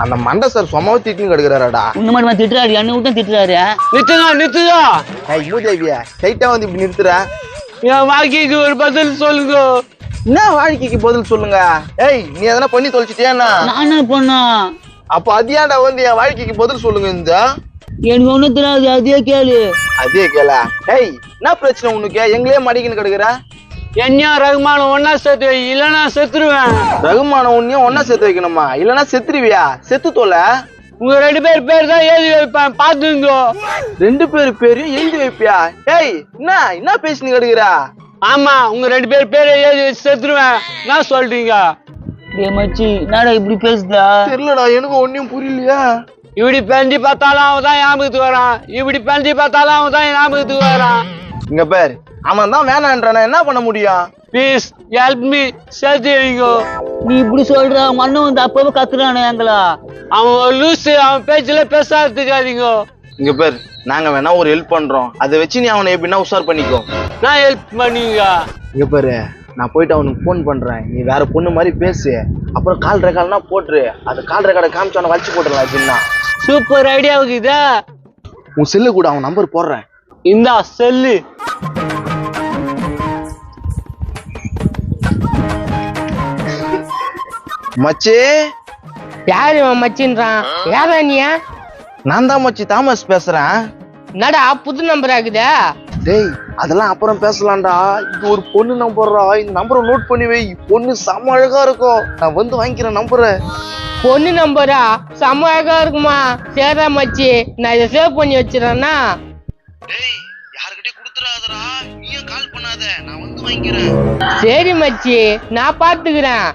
அந்த மண்டை சார் சும்மாவே திட்டின்னு கிடக்குறாடா இந்த மாதிரி திட்டுறாரு என்ன விட்டும் திட்டுறாரு. நித்துதா நித்துதா ஏய் மூதேவியா டைட்டா வந்து இப்படி நிறுத்துற. என் வாழ்க்கைக்கு ஒரு பதில் சொல்லுங்க. என்ன வாழ்க்கைக்கு பதில் சொல்லுங்க? ஏய் நீ எதனா பண்ணி தொலைச்சிட்டியாண்ணா நான் என்ன பண்ணேன் அப்ப அது ஏன்டா வந்து என் வாழ்க்கைக்கு பதில் சொல்லுங்க இந்த? எனக்கு ஒண்ணும் தெரியாது அதே கேளு. அதே கேள. ஏய் என்ன பிரச்சனை உனக்கு? எங்களே மடிக்கின்னு கிடக்குற? என்ன ரகுமான ஒன்னா சேர்த்து வை, இல்லைன்னா செத்துருவேன். ரகுமான உன்னையும் ஒன்னா சேர்த்து வைக்கணுமா? இல்லனா செத்துருவியா? செத்து தொலை உங்க ரெண்டு பேர் பேர் தான் எழுதி வைப்பேன் பாத்துங்க ரெண்டு பேர் பேரையும் எழுதி வைப்பியா? ஏய் என்ன என்ன பேசினு கிடக்குற? ஆமா உங்க ரெண்டு பேர் பேரை எழுதி வச்சு செத்துருவேன். என்ன சொல்றீங்க? மச்சி என்னடா இப்படி பேசுதா? தெரியலடா எனக்கு ஒன்னும் புரியலையா? இப்படி பெஞ்சி பார்த்தாலும் அவன் தான் ஞாபகத்துக்கு வரான். இப்படி பெஞ்சி பார்த்தாலும் அவன் தான் ஞாபகத்துக்கு வரான். இங்க பேர். அவன் தான் வேணான்றான என்ன பண்ண முடியும்? ப்ளீஸ் ஹெல்ப் மீ சேர்த்து வைங்க நீ இப்படி சொல்ற அண்ணன் வந்து அப்பவே கத்துறானே எங்களா. அவன் லூசு அவன் பேச்சுல பேசாதுக்காதீங்க இங்க பேர் நாங்க வேணா ஒரு ஹெல்ப் பண்றோம். அதை வச்சு நீ அவனை எப்படின்னா உஷார் பண்ணிக்கோ. நான் ஹெல்ப் பண்ணுவீங்க இங்க பாரு நான் போயிட்டு அவனுக்கு ஃபோன் பண்றேன். நீ வேற பொண்ணு மாதிரி பேசு. அப்புறம் கால் ரெக்கார்ட்னா போட்டுரு. அது கால் ரெக்கார்டை காமிச்சு அவனை வச்சு போட்டுடலாம் அப்படின்னா சூப்பர் ஐடியா இருக்குதா உன் செல்லு கூட அவன் நம்பர் போடுறேன். இந்தா செல்லு மச்சி? யாரு இவன் மச்சின்றான் யாரா நீயா? நான் தான் மச்சி தாமஸ் பேசுறேன். என்னடா புது நம்பர் ஆகுதா டேய் அதெல்லாம் அப்புறம் பேசலாம்டா. இது ஒரு பொண்ணு நம்பர்ரா. இந்த நம்பரை நோட் பண்ணி வை. பொண்ணு செம்ம அழகா இருக்கும். நான் வந்து வாங்கிக்கிறேன் நம்பரை. பொண்ணு நம்பரா? செம்ம அழகா இருக்குமா? சரிடா மச்சி. நான் இதை சேவ் பண்ணி வச்சிடறேன்னா? டேய் யாருக்கிட்டே கொடுத்துறாதடா நீயும் கால் பண்ணாத. நான் வந்து வாங்கிக்கிறேன். சரி மச்சி நான் பாத்துக்கிறேன்